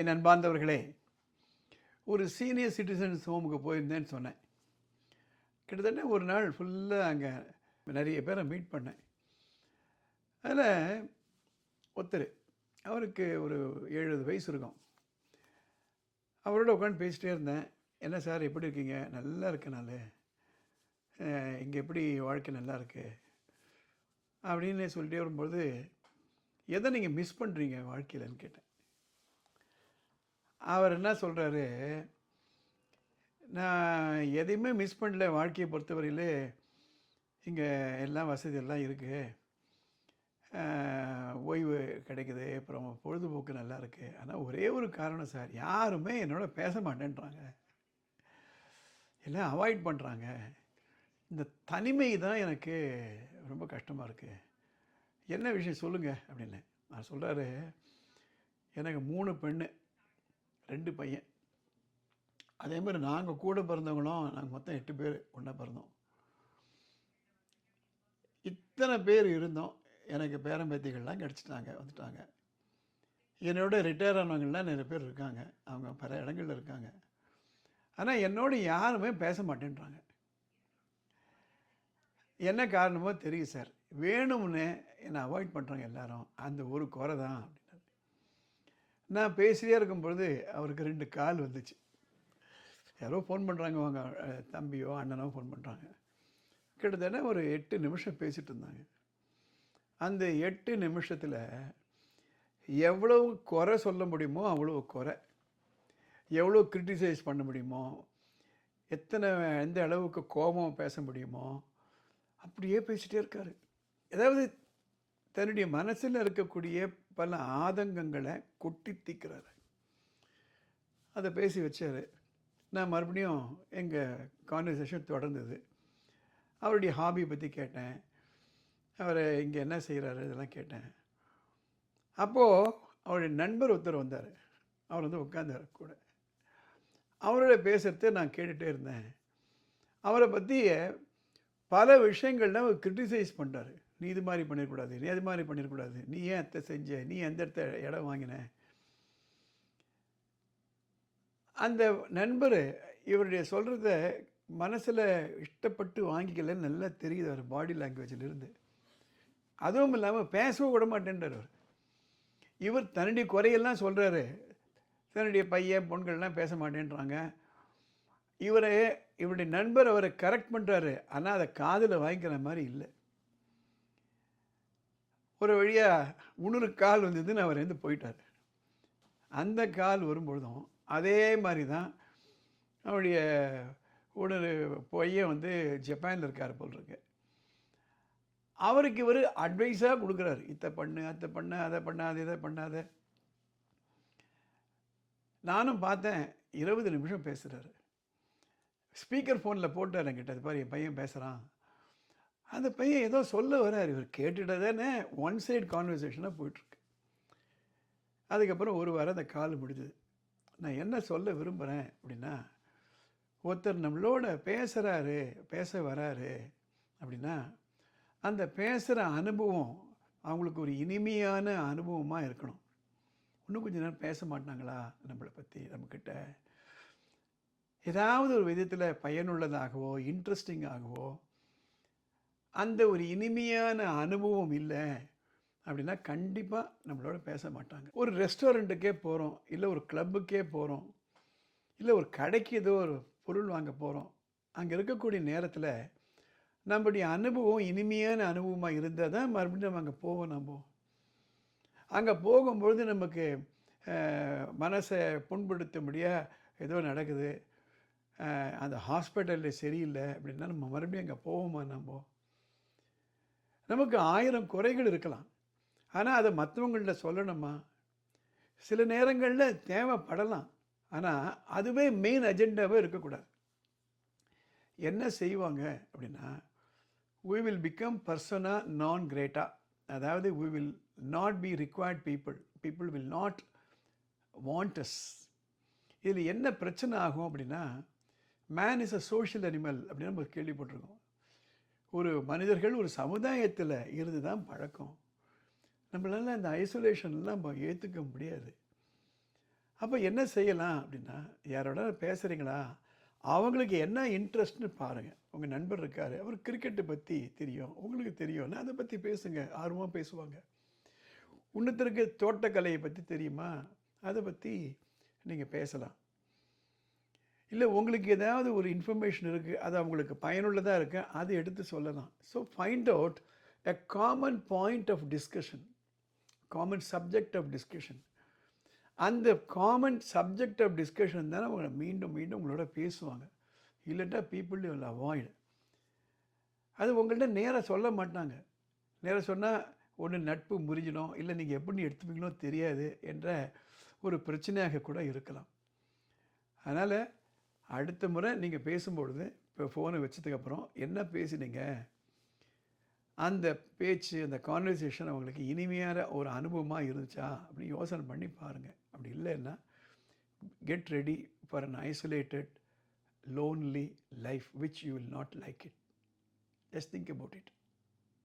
என் அன்பார்ந்தவர்களே ஒரு senior citizens ஹோமுக்கு போயிருந்தேன்னு சொன்னேன். கிட்டத்தட்ட ஒரு நாள் ஃபுல்லாக அங்கே நிறைய பேரை மீட் பண்ணேன். அதில் ஒருத்தர் அவருக்கு ஒரு எழுபது வயசு இருக்கும். அவரோட உட்காந்து பேசிகிட்டே இருந்தேன். என்ன சார் எப்படி இருக்கீங்க? நல்லா இருக்கேன் நான். இங்கே எப்படி வாழ்க்கை நல்லா இருக்கு? அப்படின்னு சொல்லிட்டே வரும்பொழுது எதை நீங்கள் மிஸ் பண்ணுறீங்க வாழ்க்கையிலன்னு கேட்டேன். அவர் என்ன சொல்கிறாரு நான் எதையுமே மிஸ் பண்ணல வாழ்க்கையை பொறுத்தவரையிலே. இங்கே எல்லாம் வசதியெல்லாம் இருக்குது ஓய்வு கிடைக்குது. அப்புறம் பொழுதுபோக்கு நல்லா இருக்குது ஆனால் ஒரே ஒரு காரணம் சார் யாருமே என்னோட பேச மாட்டேன்றாங்க. எல்லாம் அவாய்ட் பண்ணுறாங்க இந்த தனிமை தான் எனக்கு ரொம்ப கஷ்டமாக இருக்குது என்ன விஷயம் சொல்லுங்கள் அப்படின்னு. நான் சொல்கிறாரு எனக்கு மூணு பெண்ணு. ரெண்டு பையன். அதே மாதிரி நாங்கள் கூட பிறந்தவங்களும் நாங்கள் மொத்தம் எட்டு பேர் ஒன்றா பிறந்தோம். இத்தனை பேர் இருந்தோம். எனக்கு பேரம்பேத்திகள்லாம் கிடச்சிட்டாங்க வந்துட்டாங்க. என்னோட ரிட்டையர் ஆனவங்கள்லாம் நிறைய பேர் இருக்காங்க. அவங்க பல இடங்களில் இருக்காங்க. ஆனால் என்னோட யாருமே பேச மாட்டேன்றாங்க. என்ன காரணமோ தெரியும் சார். வேணும்னு என்னை அவாய்ட் பண்ணுறாங்க எல்லாரும் அந்த ஒரு குறை தான். நான் பேசிட்டே இருக்கும் பொழுது அவருக்கு ரெண்டு கால் வந்துச்சு. யாரோ ஃபோன் பண்ணுறாங்க அவங்க தம்பியோ அண்ணனோ ஃபோன் பண்ணுறாங்க கிட்டத்தட்ட ஒரு எட்டு நிமிஷம் பேசிகிட்டு இருந்தாங்க. அந்த எட்டு நிமிஷத்தில் எவ்வளவு குறை சொல்ல முடியுமோ அவ்வளோ குறை. எவ்வளோ கிரிட்டிசைஸ் பண்ண முடியுமோ எத்தனை எந்த அளவுக்கு கோபம் பேச முடியுமோ அப்படியே பேசிகிட்டே இருக்காரு. அதாவது தன்னுடைய மனசில் இருக்கக்கூடிய பல ஆதங்கங்களை கொட்டி தீக்கிறாரு. அதை பேசி வச்சார். நான் மறுபடியும் எங்கள் கான்வர்சேஷன் தொடர்ந்தது. அவருடைய ஹாபி பற்றி கேட்டேன். அவர் இங்கே என்ன செய்கிறாரு இதெல்லாம் கேட்டேன். அப்போது அவருடைய நண்பர் ஒருத்தர் வந்தார். அவர் வந்து உட்காந்தார் கூட. அவரோட பேசுகிறத நான் கேட்டுகிட்டே இருந்தேன். அவரை பற்றி பல விஷயங்கள்லாம் அவர் கிரிட்டிசைஸ் பண்ணுறாரு நீ இது மாதிரி பண்ணிடக்கூடாது நீ அது மாதிரி பண்ணிடக்கூடாது நீ ஏன் அத்தை செஞ்ச நீ எந்த இடத்த இடம் வாங்கின? அந்த நண்பர் இவருடைய சொல்கிறத மனசில் இஷ்டப்பட்டு வாங்கிக்கலன்னு நல்லா தெரியுது அவர் பாடி லாங்குவேஜிலிருந்து அதுவும் இல்லாமல் பேசவும் விட மாட்டேன்றார் அவர். இவர் தன்னுடைய குறையெல்லாம் சொல்கிறாரு தன்னுடைய பையன் பொண்கள்லாம் பேச மாட்டேன்றாங்க. இவரை இவருடைய நண்பர் அவரை கரெக்ட் பண்ணுறாரு ஆனால் அதை காதில் வாங்கிக்கிற மாதிரி இல்லை. ஒரு வழியாக உணரு கால் வந்ததுன்னு அவர் வந்து போயிட்டார். அந்த கால் வரும்பொழுதும் அதே மாதிரி தான் அவருடைய உணரு பையன் வந்து ஜப்பானில் இருக்கார் போல் இருக்கு. அவருக்கு இவர் அட்வைஸாக கொடுக்குறாரு. இதை பண்ணு அதை பண்ணு அதை பண்ணாத இதை பண்ணாத. நானும் பார்த்தேன் இருபது நிமிஷம் பேசுகிறாரு ஸ்பீக்கர் ஃபோனில் போட்டார் என்கிட்ட. அது பாரு என் பையன் பேசுகிறான் அந்த பையன் ஏதோ சொல்ல வரார். இவர் கேட்டுட்டதானே ஒன் சைடு கான்வர்சேஷனாக போயிட்டுருக்கு. அதுக்கப்புறம் ஒரு வாரம் அந்த கால் முடிஞ்சுது. நான் என்ன சொல்ல விரும்புகிறேன் அப்படின்னா ஒருத்தர் நம்மளோட பேசுகிறாரு பேச வராரு அப்படின்னா அந்த பேசுகிற அனுபவம் அவங்களுக்கு ஒரு இனிமையான அனுபவமாக இருக்கணும். இன்னும் கொஞ்ச நேரம் பேச மாட்டாங்களா நம்மளை பற்றி நம்மக்கிட்ட ஏதாவது ஒரு விதத்தில் பயனுள்ளதாகவோ இன்ட்ரெஸ்டிங்காகவோ அந்த ஒரு இனிமையான அனுபவம் இல்லை அப்படின்னா கண்டிப்பாக நம்மளோட பேச மாட்டாங்க. ஒரு ரெஸ்டாரண்ட்டுக்கே போகிறோம் இல்லை ஒரு கிளப்புக்கே போகிறோம் இல்லை ஒரு கடைக்கு ஏதோ ஒரு பொருள் வாங்க போகிறோம் அங்கே இருக்கக்கூடிய நேரத்தில் நம்முடைய அனுபவம் இனிமையான அனுபவமாக இருந்தால் தான் மறுபடியும் நம்ம அங்கே போவோம் நம்ம அங்கே போகும்பொழுது நமக்கு மனசை புண்படுத்த முடியாது ஏதோ நடக்குது. அந்த ஹாஸ்பிட்டலில் சரியில்லை அப்படின்னா நம்ம மறுபடியும் அங்கே போவோமா நம்ம நமக்கு ஆயிரம் குறைகள் இருக்கலாம். ஆனால் அதை மற்றவங்கள்ட்ட சொல்லணுமா? சில நேரங்களில் தேவைப்படலாம். ஆனால் அதுவே மெயின் அஜெண்டாவே இருக்கக்கூடாது. என்ன செய்வாங்க அப்படின்னா வி வில் பிகம் பர்சனா நான் கிரேட்டா அதாவது we will not be required people people will not wants இதில் என்ன பிரச்சனை ஆகும் அப்படின்னா man is a social animal அப்படின்னு நம்ம கேள்விப்பட்டிருக்கோம். ஒரு மனிதர்கள் ஒரு சமுதாயத்தில் இருந்து தான் பழக்கம். நம்மளால் அந்த ஐசோலேஷன்லாம் நம்ம ஏற்றுக்க முடியாது. அப்போ என்ன செய்யலாம் அப்படின்னா யாரோட பேசுகிறீங்களா அவங்களுக்கு என்ன இன்ட்ரெஸ்ட்னு பாருங்கள் உங்கள் நண்பர் இருக்கார் அவர் கிரிக்கெட்டை பற்றி தெரியும். உங்களுக்கு தெரியும்னா அதை பற்றி பேசுங்க. ஆர்வமாக பேசுவாங்க. இன்னொருத்தருக்கு தோட்டக்கலையை பற்றி தெரியுமா? அதை பற்றி நீங்கள் பேசலாம். இல்லை உங்களுக்கு ஏதாவது ஒரு இன்ஃபர்மேஷன் இருக்குது அது அவங்களுக்கு பயனுள்ளதாக இருக்குது அதை எடுத்து சொல்லலாம். So find out a common point of discussion common subject of discussion அந்த காமன் சப்ஜெக்ட் ஆஃப் டிஸ்கஷன் தானே அவங்க மீண்டும் மீண்டும் உங்களோட பேசுவாங்க. இல்லைட்டா பீப்புள் வில் அவாய்டு அது உங்கள்கிட்ட நேராக சொல்ல மாட்டாங்க. நேராக சொன்னால் ஒன்று நட்பு முறிஞ்சிடும். இல்லை நீங்கள் எப்படி எடுத்துப்பீங்களோ தெரியாது என்ற ஒரு பிரச்சனையாக கூட இருக்கலாம். அதனால் அடுத்த முறை நீங்கள் பேசும்பொழுது இப்போ ஃபோனை வச்சதுக்கப்புறம் என்ன பேசினீங்க? அந்த பேச்சு அந்த கான்வர்சேஷன் அவங்களுக்கு இனிமையான ஒரு அனுபவமாக இருந்துச்சா? அப்படின்னு யோசனை பண்ணி பாருங்கள் அப்படி இல்லைன்னா get ready for an isolated lonely life which you will not like it just think about it